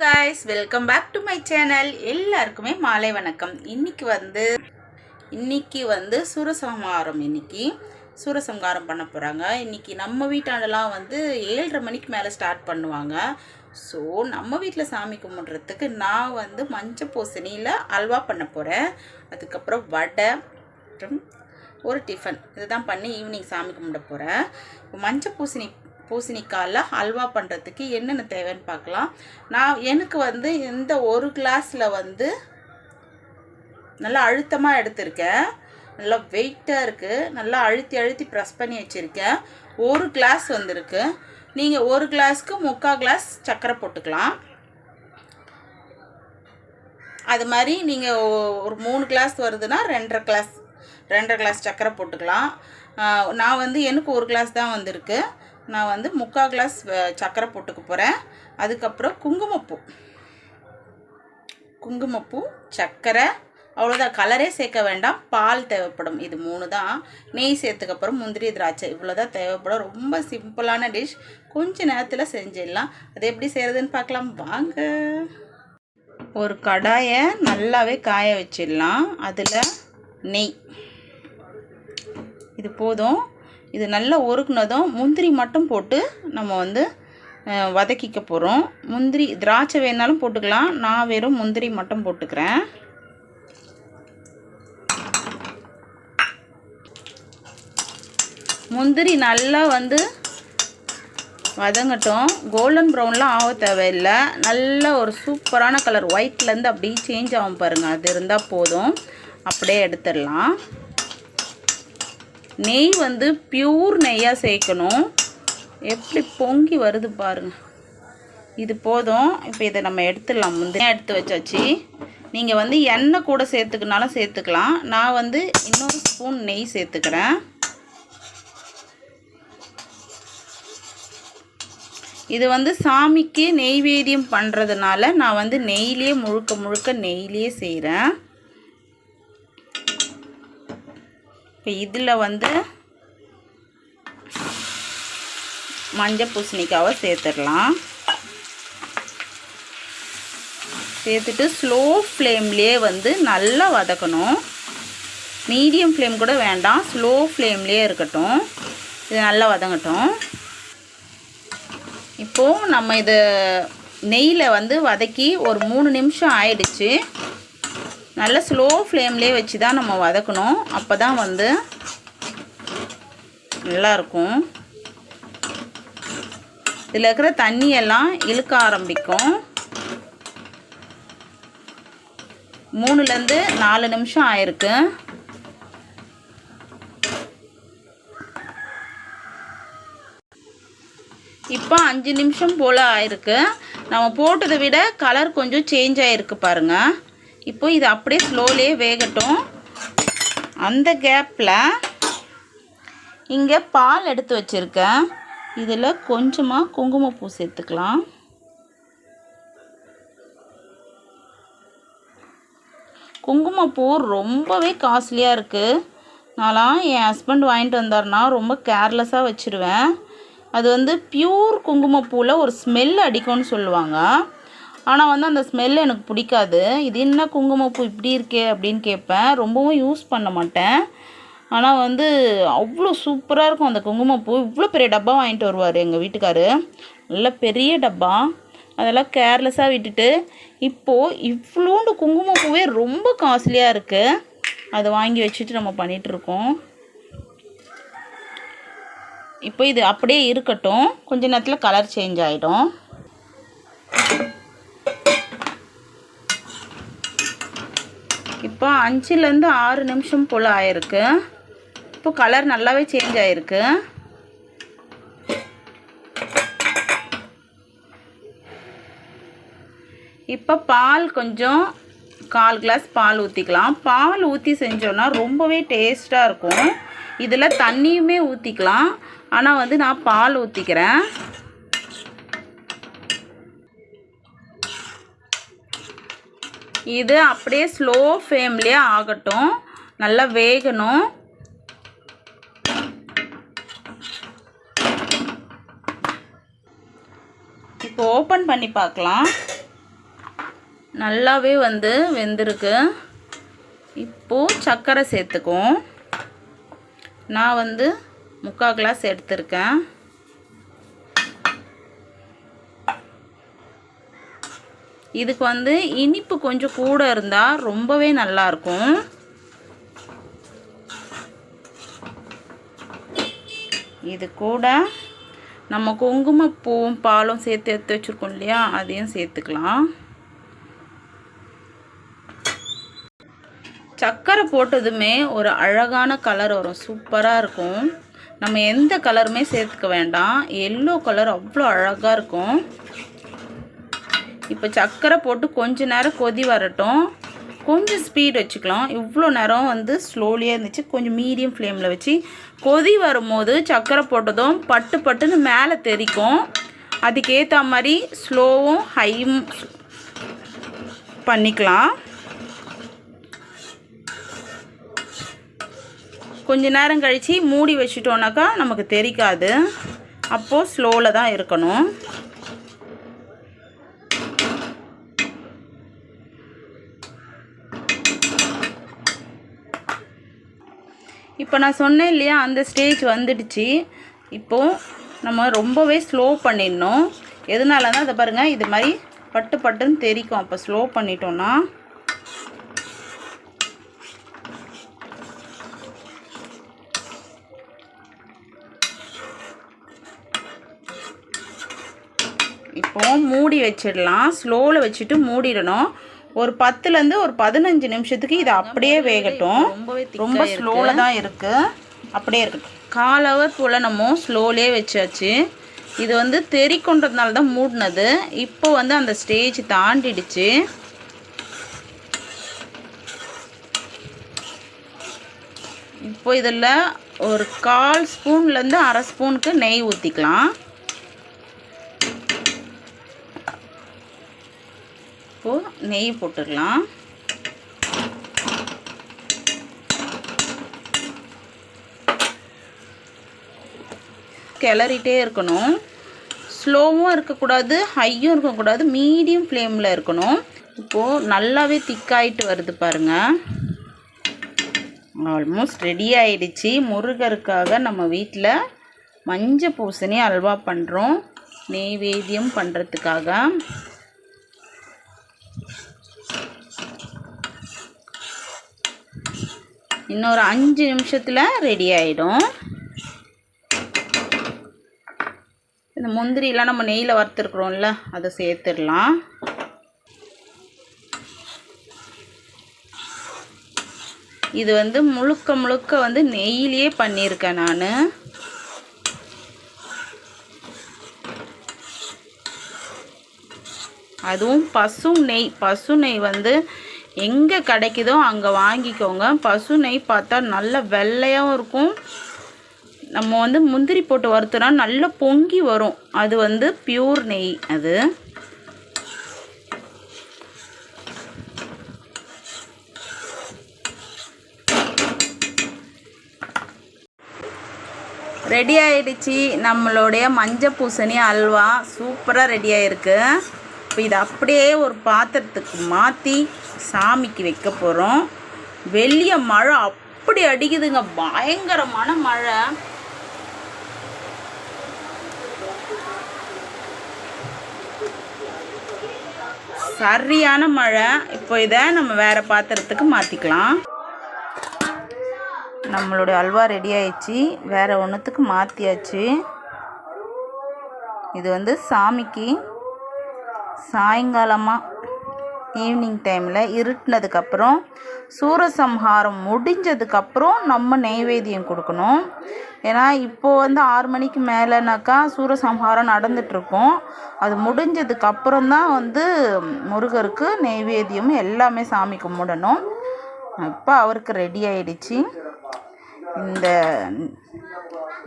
Guys welcome back to my channel எல்லாருக்குமே மாலை வணக்கம். இன்னைக்கு வந்து இன்னைக்கு வந்து சூரசம்ஹாரம் இன்னைக்கு. சூரசம்ஹாரம் பண்ண போகிறாங்க இன்னைக்கு நம்ம வீட்டாண்டெல்லாம் வந்து ஏழரை மணிக்கு மேலே ஸ்டார்ட் பண்ணுவாங்க. ஸோ நம்ம வீட்டில் சாமி கும்பிட்றதுக்கு நான் வந்து மஞ்சள் பூசணியில் அல்வா பண்ண போகிறேன் அதுக்கப்புறம் வடை மற்றும் ஒரு டிஃபன் இதுதான் பண்ணி ஈவினிங் சாமி கும்பிட போகிறேன் மஞ்சள் பூசணி பூசணிக்காயில் ஹல்வா பண்ணுறதுக்கு என்னென்ன தேவைன்னு பார்க்கலாம். நான் எனக்கு வந்து இந்த ஒரு கிளாஸில் வந்து நல்லா அழுத்தமாக எடுத்திருக்கேன். நல்லா வெயிட்டாக இருக்குது நல்லா அழுத்தி அழுத்தி ப்ரெஸ் பண்ணி வச்சுருக்கேன். ஒரு கிளாஸ் வந்திருக்கு. நீங்கள் ஒரு கிளாஸ்க்கு முக்கால் கிளாஸ் சர்க்கரை போட்டுக்கலாம். அது மாதிரி நீங்கள் ஒரு மூணு கிளாஸ் வருதுன்னா ரெண்டரை கிளாஸ் ரெண்டரை கிளாஸ் சர்க்கரை போட்டுக்கலாம். நான் வந்து எனக்கு ஒரு கிளாஸ் தான் வந்திருக்கு. நான் வந்து முக்கால் கிளாஸ் சர்க்கரை போட்டுக்க போகிறேன் அதுக்கப்புறம் குங்குமப்பூ. குங்குமப்பூ சர்க்கரை அவ்வளோதான் கலரே சேர்க்க வேண்டாம். பால் தேவைப்படும். இது மூணு தான். நெய் சேர்த்துக்கப்புறம் முந்திரி திராட்சை. இவ்வளோதான் தேவைப்படும். ரொம்ப சிம்பிளான டிஷ் கொஞ்ச நேரத்தில் செஞ்சிடலாம். அது எப்படி செய்கிறதுன்னு பார்க்கலாம். வாங்க. ஒரு கடாயை நல்லாவே காய வச்சிடலாம். அதில் நெய். இது போதும். இது நல்லா ஒருக்குனதும் முந்திரி மட்டும் போட்டு நம்ம வந்து வதக்கிக்க போகிறோம் முந்திரி திராட்சை வேணாலும் போட்டுக்கலாம். நான் வெறும் முந்திரி மட்டும் போட்டுக்கிறேன். முந்திரி நல்லா வந்து வதங்கட்டும். கோல்டன் ப்ரௌன்லாம் ஆக தேவையில்லை. நல்ல ஒரு சூப்பரான கலர். ஒயிட்லேருந்து அப்படியே சேஞ்ச் ஆகும் பாருங்கள் அது இருந்தால் போதும். அப்படியே எடுத்துடலாம். நெய் வந்து பியூர் நெய்யாக சேர்க்கணும். எப்படி பொங்கி வருது பாருங்கள் இது போதும். இப்போ இதை நம்ம எடுத்துடலாம். முந்தைய எடுத்து வச்சாச்சு. நீங்கள் வந்து எண்ணெய் கூட சேர்த்துக்கினாலும் சேர்த்துக்கலாம். நான் வந்து இன்னொரு ஸ்பூன் நெய் சேர்த்துக்கிறேன். இது வந்து சாமிக்கு நெய்வேத்தியம் பண்ணுறதுனால நான் வந்து நெய்லேயே முழுக்க முழுக்க நெய்லேயே செய்கிறேன் இப்போ இதில் வந்து மஞ்சள் பூசணிக்காவை சேர்த்துடலாம். சேர்த்துட்டு ஸ்லோ ஃப்ளேம்லேயே வந்து நல்லா வதக்கணும். மீடியம் ஃப்ளேம் கூட வேண்டாம். ஸ்லோ ஃப்ளேம்லேயே இருக்கட்டும். இது நல்லா வதங்கட்டும். இப்போது நம்ம இதை நெய்யில் வந்து வதக்கி ஒரு மூணு நிமிஷம் ஆயிடுச்சு. நல்ல ஸ்லோ ஃப்ளேம்லேயே வச்சு தான் நம்ம வதக்கணும். அப்போ தான் வந்து நல்லாயிருக்கும் இதில் இருக்கிற தண்ணியெல்லாம் இழுக்க ஆரம்பிக்கும். மூணுலேருந்து நாலு நிமிஷம் ஆயிருக்கு. இப்போ அஞ்சு நிமிஷம் போல் ஆயிருக்கு. நம்ம போட்டதை விட கலர் கொஞ்சம் சேஞ்ச் ஆகிருக்கு பாருங்கள் இப்போ இது அப்படியே ஸ்லோலே வேகட்டும். அந்த கேப்பில் இங்கே பால் எடுத்து வச்சுருக்கேன். இதில் கொஞ்சமாக குங்குமப்பூ சேர்த்துக்கலாம். குங்குமப்பூ ரொம்பவே காஸ்ட்லியாக இருக்குது நான்லாம் என் ஹஸ்பண்ட் வாங்கிட்டு வந்தாருன்னா ரொம்ப கேர்லெஸ்ஸாக வச்சுருவேன். அது வந்து பியூர் குங்குமப்பூவில் ஒரு ஸ்மெல் அடிக்கும்னு சொல்லுவாங்க. ஆனால் வந்து அந்த ஸ்மெல் எனக்கு பிடிக்காது. இது என்ன குங்குமப்பூ இப்படி இருக்கே அப்படின்னு கேட்பேன். ரொம்பவும் யூஸ் பண்ண மாட்டேன். ஆனால் வந்து அவ்வளோ சூப்பராக இருக்கும் அந்த குங்குமப்பூ. இவ்வளோ பெரிய டப்பா வாங்கிட்டு வருவார் எங்கள் வீட்டுக்காரு. நல்ல பெரிய டப்பா. அதெல்லாம் கேர்லெஸ்ஸாக விட்டுட்டு இப்போது இவ்வளோண்டு குங்குமப்பூவே ரொம்ப காஸ்ட்லியாக இருக்குது அதை வாங்கி வச்சுட்டு நம்ம பண்ணிகிட்ருக்கோம் இப்போ இது அப்படியே இருக்கட்டும். கொஞ்ச நேரத்தில் கலர் சேஞ்ச் ஆகிடும் இப்போ அஞ்சுலேருந்து ஆறு நிமிஷம் போல் ஆயிருக்கு. இப்போ கலர் நல்லாவே சேஞ்ச் ஆகிருக்கு இப்போ பால் கொஞ்சம் கால் கிளாஸ் பால் ஊற்றிக்கலாம் பால் ஊற்றி செஞ்சோன்னா ரொம்பவே டேஸ்ட்டாக இருக்கும். இதில் தண்ணியுமே ஊற்றிக்கலாம் ஆனால் வந்து நான் பால் ஊற்றிக்கிறேன் இது அப்படியே ஸ்லோ ஃப்ளேம்லேயே ஆகட்டும். நல்லா வேகணும். இப்போ ஓப்பன் பண்ணி பார்க்கலாம். நல்லாவே வந்து வெந்திருக்கு. இப்போது சர்க்கரை சேர்த்துக்கும் நான் வந்து முக்கால் கிளாஸ் எடுத்திருக்கேன். இதுக்கு வந்து இனிப்பு கொஞ்சம் கூட இருந்தால் ரொம்பவே நல்லாயிருக்கும். இது கூட நம்ம குங்குமப்பூவும் பாலும் சேர்த்து எடுத்து வச்சுருக்கோம் இல்லையா அதையும் சேர்த்துக்கலாம். சர்க்கரை போட்டதுமே ஒரு அழகான கலர் வரும் சூப்பராக இருக்கும். நம்ம எந்த கலருமே சேர்த்துக்க வேண்டாம். எல்லோ கலர் அவ்வளோ அழகாக இருக்கும். இப்போ சர்க்கரை போட்டு கொஞ்ச நேரம் கொதி வரட்டும். கொஞ்சம் ஸ்பீட் வச்சுக்கலாம். இவ்வளோ நேரம் வந்து ஸ்லோலியாக இருந்துச்சு. கொஞ்சம் மீடியம் ஃப்ளேமில் வச்சு கொதி வரும்போது சர்க்கரை போட்டதும் பட்டு பட்டுன்னு மேலே தெரிக்கும். அதுக்கேற்ற மாதிரி ஸ்லோவும் ஹையும் பண்ணிக்கலாம். கொஞ்ச நேரம் கழித்து மூடி வச்சுட்டோன்னாக்கா நமக்கு தெரிக்காது. அப்போது ஸ்லோவில் தான் இருக்கணும். இப்போ நான் சொன்னேன் இல்லையா அந்த ஸ்டேஜ் வந்துடுச்சு. இப்போது நம்ம ரொம்பவே ஸ்லோ பண்ணிடணும். எதனால தான் அதை பாருங்கள் இது மாதிரி பட்டு பட்டுன்னு தெரிக்கும். அப்போ ஸ்லோ பண்ணிட்டோன்னா இப்போ மூடி வச்சிடலாம். ஸ்லோவில் வச்சுட்டு மூடிடணும். ஒரு பத்துலேருந்து ஒரு பதினஞ்சு நிமிஷத்துக்கு இது அப்படியே வேகட்டும். ரொம்ப ஸ்லோவில் தான் இருக்குது அப்படியே இருக்கட்டும் கால் ஹவர் போல் நம்ம ஸ்லோலே வச்சாச்சு. இது வந்து தெறிக்கொண்டதுனால தான் மூடினது. இப்போ வந்து அந்த ஸ்டேஜ் தாண்டிடுச்சு. இப்போ இதில் ஒரு கால் ஸ்பூன்லேருந்து அரை ஸ்பூனுக்கு நெய் ஊற்றிக்கலாம் இப்போது நெய் போட்டுடலாம் கிளறிட்டே இருக்கணும். ஸ்லோவும் இருக்கக்கூடாது ஹையும் இருக்கக்கூடாது மீடியம் ஃப்ளேமில் இருக்கணும். இப்போது நல்லாவே திக்காயிட்டு வருது பாருங்கள் ஆல்மோஸ்ட் ரெடி ஆயிடுச்சு. முருகருக்காக நம்ம வீட்டில் மஞ்சள் பூசணி அல்வா பண்ணுறோம் நெய்வேத்தியம் பண்ணுறதுக்காக இன்னொரு அஞ்சு நிமிஷத்தில் ரெடி ஆகிடும் இந்த முந்திரிலாம் நம்ம நெய்யில் வறுத்துருக்குறோம்ல அதை சேர்த்துடலாம். இது வந்து முழுக்க முழுக்க வந்து நெய்யிலேயே பண்ணியிருக்கேன் நான். அதுவும் பசு நெய் பசு நெய் வந்து எங்கே கிடைக்குதோ அங்கே வாங்கிக்கோங்க. பசு நெய் பார்த்தா நல்ல வெள்ளையாகவும் இருக்கும். நம்ம வந்து முந்திரி போட்டு வறுத்தோன்னா நல்லா பொங்கி வரும். அது வந்து பியூர் நெய் அது. ரெடி ஆயிடுச்சு. நம்மளுடைய மஞ்சள் பூசணி அல்வா. சூப்பராக ரெடி ஆயிருக்கு. இப்போ இதை அப்படியே ஒரு பாத்திரத்துக்கு மாற்றி சாமிக்கு வைக்க போகிறோம் வெளிய மழை அப்படி அடிக்குதுங்க. பயங்கரமான மழை. சரியான மழை. இப்போ இதை நம்ம வேறு பாத்திரத்துக்கு மாற்றிக்கலாம் நம்மளுடைய அல்வா ரெடி ஆயிடுச்சு. வேறு ஒன்றுத்துக்கு மாற்றியாச்சு இது வந்து சாமிக்கு சாயங்காலமாக ஈவினிங் டைமில் இருட்டினதுக்கப்புறம் சூரசம்ஹாரம் முடிஞ்சதுக்கப்புறம் நம்ம நெய்வேத்தியம் கொடுக்கணும். ஏன்னா இப்போது வந்து ஆறு மணிக்கு மேலேனாக்கா சூரசம்ஹாரம் நடந்துகிட்ருக்கோம் அது முடிஞ்சதுக்கப்புறம் தான் வந்து முருகருக்கு நெய்வேத்தியம் எல்லாமே சாமி கும்பிடணும். இப்போ அவருக்கு ரெடி ஆயிடுச்சு. இந்த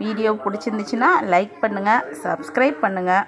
வீடியோ பிடிச்சிருந்துச்சுன்னா லைக் பண்ணுங்கள் சப்ஸ்கிரைப் பண்ணுங்கள்